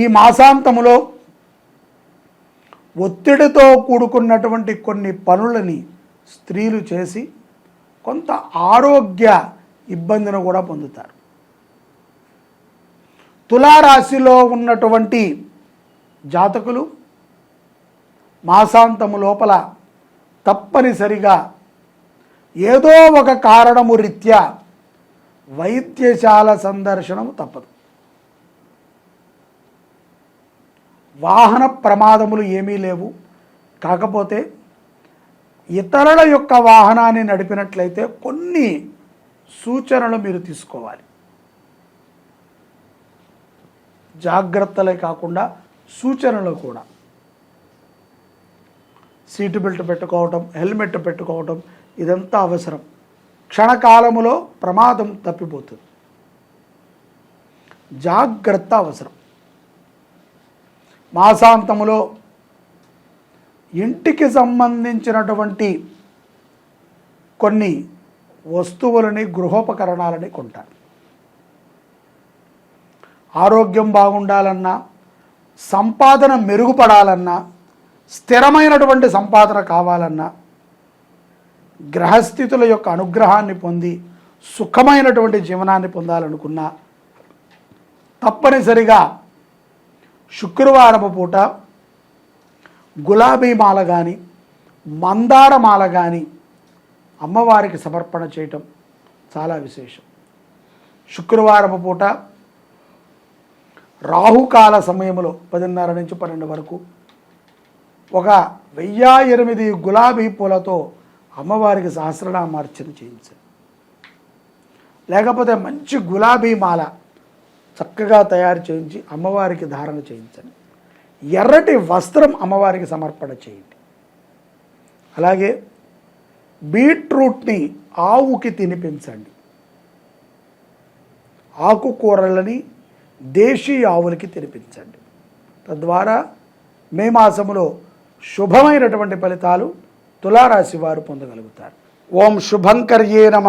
ఈ మాసాంతములో ఒత్తిడితో కూడుకున్నటువంటి కొన్ని పనులని స్త్రీలు చేసి కొంత ఆరోగ్య ఇబ్బందిని కూడా పొందుతారు. తులారాశిలో ఉన్నటువంటి జాతకులు మాసాంతము లోపల తప్పనిసరిగా ఏదో ఒక కారణము రీత్యా వైద్యశాల సందర్శనము తప్పదు. వాహన ప్రమాదములు ఏమీ లేవు. కాకపోతే ఇతరుల యొక్క వాహనాన్ని నడిపినట్లయితే కొన్ని సూచనలు మీరు తీసుకోవాలి. జాగ్రత్తలే కాకుండా సూచనలు కూడా. సీటు బెల్ట్ పెట్టుకోవటం హెల్మెట్ పెట్టుకోవటం ఇదంతా అవసరం. క్షణకాలములో ప్రమాదం తప్పిపోతుంది. జాగ్రత్త అవసరం. మాసాంతములో ఇంటికి సంబంధించినటువంటి కొన్ని వస్తువులని గృహోపకరణాలని కొంటారు. ఆరోగ్యం బాగుండాలన్నా సంపాదన మెరుగుపడాలన్నా స్థిరమైనటువంటి సంపాదన కావాలన్నా గ్రహస్థితుల యొక్క అనుగ్రహాన్ని పొంది సుఖమైనటువంటి జీవనాన్ని పొందాలనుకున్నా తప్పనిసరిగా శుక్రవారపు పూట గులాబీ మాల కానీ మందార మాల కానీ అమ్మవారికి సమర్పణ చేయటం చాలా విశేషం. శుక్రవారము పూట రాహుకాల సమయంలో పదిన్నర నుంచి పన్నెండు వరకు ఒక వెయ్యి ఎనిమిది గులాబీ పూలతో అమ్మవారికి సహస్రనామార్చన చేయించండి. లేకపోతే మంచి గులాబీ మాల చక్కగా తయారు చేయించి అమ్మవారికి ధారణ చేయించండి. ఎర్రటి వస్త్రం అమ్మవారికి సమర్పణ చేయండి. అలాగే బీట్రూట్ని ఆవుకి తినిపించండి. ఆకుకూరలని దేశీ ఆవులకి తినిపించండి. తద్వారా మే మాసములో శుభమైనటువంటి ఫలితాలు తులారాశి వారు పొందగలుగుతారు. ఓం శుభంకర్యే నమ.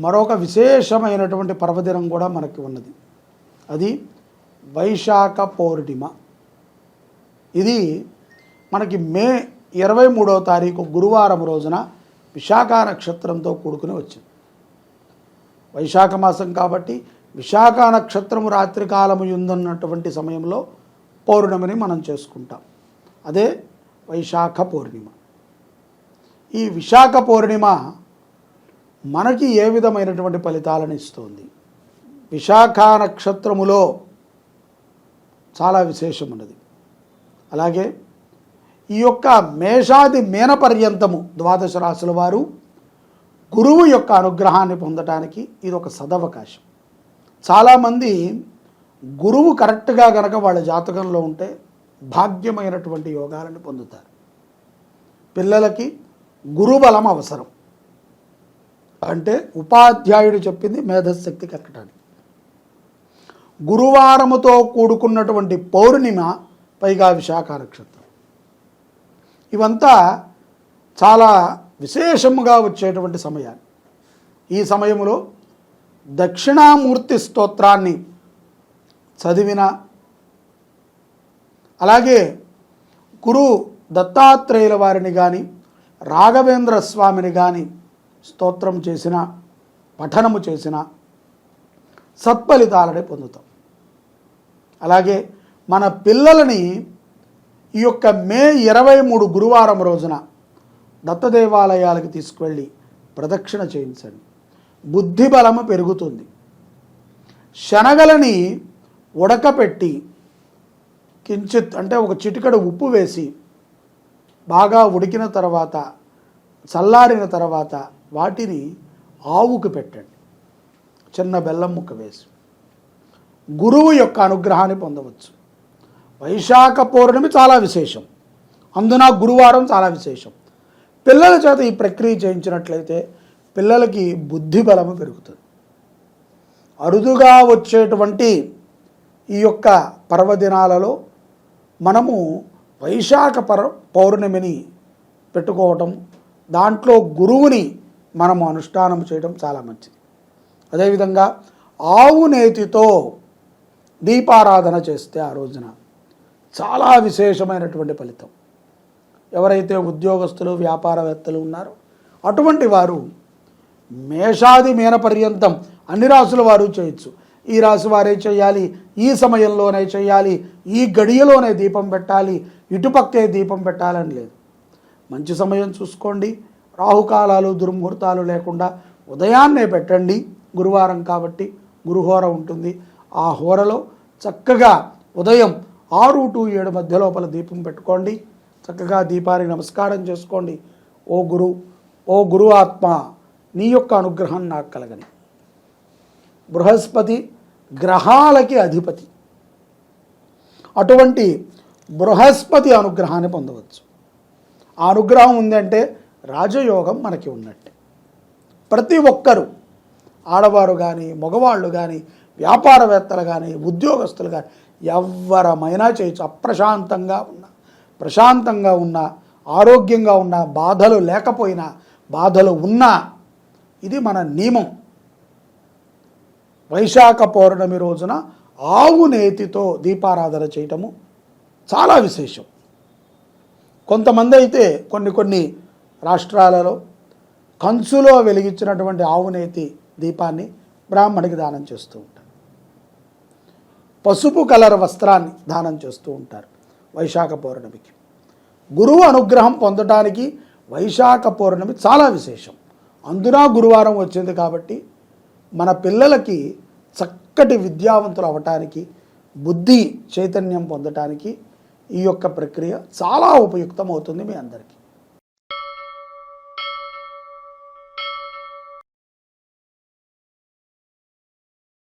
మరొక విశేషమైనటువంటి పర్వదినం కూడా మనకి ఉన్నది. అది వైశాఖ పౌర్ణిమ. ఇది మనకి మే ఇరవై మూడవ తారీఖు గురువారం రోజున విశాఖ నక్షత్రంతో కూడుకుని వచ్చింది. వైశాఖ మాసం కాబట్టి విశాఖ నక్షత్రము రాత్రికాలము ఉందన్నటువంటి సమయంలో పౌర్ణమిని మనం చేసుకుంటాం. అదే వైశాఖ పౌర్ణిమ. ఈ విశాఖ పౌర్ణిమ మనకి ఏ విధమైనటువంటి ఫలితాలను ఇస్తుంది? విశాఖ నక్షత్రములో చాలా విశేషం ఉన్నది అలాగే ఈ యొక్క మేషాది మేన పర్యంతము ద్వాదశ రాశుల వారు గురువు యొక్క అనుగ్రహాన్ని పొందటానికి ఇది ఒక సదవకాశం. చాలామంది గురువు కరెక్ట్గా గనక వాళ్ళ జాతకంలో ఉంటే భాగ్యమైనటువంటి యోగాలను పొందుతారు. పిల్లలకి గురుబలం అవసరం. అంటే ఉపాధ్యాయుడు చెప్పింది మేధశక్తి ఎక్కడానికి గురువారముతో కూడుకున్నటువంటి పౌర్ణిమ పైగా విశాఖ నక్షత్రం. ఇవంతా చాలా విశేషముగా వచ్చేటువంటి సమయాలు. ఈ సమయంలో దక్షిణామూర్తి స్తోత్రాన్ని చదివిన అలాగే గురు దత్తాత్రేయుల వారిని కానీ రాఘవేంద్ర స్వామిని కానీ స్తోత్రం చేసిన పఠనము చేసిన సత్ఫలితాలని పొందుతాం. అలాగే మన పిల్లలని ఈ యొక్క మే ఇరవై మూడు గురువారం రోజున దత్తదేవాలయాలకు తీసుకువెళ్ళి ప్రదక్షిణ చేయించండి. బుద్ధి బలము పెరుగుతుంది. శనగలని ఉడకపెట్టి కించిత్ అంటే ఒక చిటికడ ఉప్పు వేసి బాగా ఉడికిన తర్వాత చల్లారిన తర్వాత వాటిని ఆవుకు పెట్టండి. చిన్న బెల్లం ముక్క వేసి. గురువు యొక్క అనుగ్రహాన్ని పొందవచ్చు. వైశాఖ పౌర్ణమి చాలా విశేషం. అందున గురువారం చాలా విశేషం. పిల్లల చేత ఈ ప్రక్రియ చేయించినట్లయితే పిల్లలకి బుద్ధి బలము పెరుగుతుంది. అరుదుగా వచ్చేటువంటి ఈ యొక్క పర్వదినాలలో మనము వైశాఖ పర్వ పౌర్ణమిని పెట్టుకోవటం దాంట్లో గురువుని మనము అనుష్ఠానం చేయడం చాలా మంచిది. అదేవిధంగా ఆవు నేతితో దీపారాధన చేస్తే ఆ రోజున చాలా విశేషమైనటువంటి ఫలితం. ఎవరైతే ఉద్యోగస్తులు వ్యాపారవేత్తలు ఉన్నారో అటువంటి వారు మేషాది మీన పర్యంతం అన్ని రాసుల వారు చేయొచ్చు. ఈ రాశి వారే చేయాలి ఈ సమయంలోనే చేయాలి ఈ గడియలోనే దీపం పెట్టాలి ఇటుపక్కే దీపం పెట్టాలని లేదు. మంచి సమయం చూసుకోండి. రాహుకాలాలు దుర్ముహూర్తాలు లేకుండా ఉదయాన్నే పెట్టండి. గురువారం కాబట్టి గురుహోర ఉంటుంది. ఆ హోరలో చక్కగా ఉదయం ఆరు టు ఏడు మధ్య లోపల దీపం పెట్టుకోండి. చక్కగా దీపానికి నమస్కారం చేసుకోండి. ఓ గురు ఓ గురు ఆత్మ నీ యొక్క అనుగ్రహం నాకు కలగని. బృహస్పతి గ్రహాలకి అధిపతి. అటువంటి బృహస్పతి అనుగ్రహాన్ని పొందవచ్చు. ఆ అనుగ్రహం ఉందంటే రాజయోగం మనకి ఉన్నట్టే. ప్రతి ఒక్కరూ ఆడవారు కానీ మగవాళ్ళు కానీ వ్యాపారవేత్తలు కానీ ఉద్యోగస్తులు కానీ ఎవరమైనా చేయొచ్చు. అప్రశాంతంగా ఉన్న ప్రశాంతంగా ఉన్న ఆరోగ్యంగా ఉన్న బాధలు లేకపోయినా బాధలు ఉన్నా ఇది మన నియమం. వైశాఖ పౌర్ణమి రోజున ఆవు నేతితో దీపారాధన చేయటము చాలా విశేషం. కొంతమంది అయితే కొన్ని కొన్ని రాష్ట్రాలలో కంచులో వెలిగించినటువంటి ఆవునేతి దీపాన్ని బ్రాహ్మణికి దానం చేస్తూ ఉంటారు. పసుపు కలర్ వస్త్రాన్ని దానం చేస్తూ ఉంటారు వైశాఖ పౌర్ణమికి. గురువు అనుగ్రహం పొందడానికి వైశాఖ పౌర్ణమి చాలా విశేషం. అందున గురువారం వచ్చింది కాబట్టి మన పిల్లలకి చక్కటి విద్యావంతులు అవ్వటానికి బుద్ధి చైతన్యం పొందటానికి ఈ యొక్క ప్రక్రియ చాలా ఉపయుక్తం అవుతుంది మీ అందరికీ.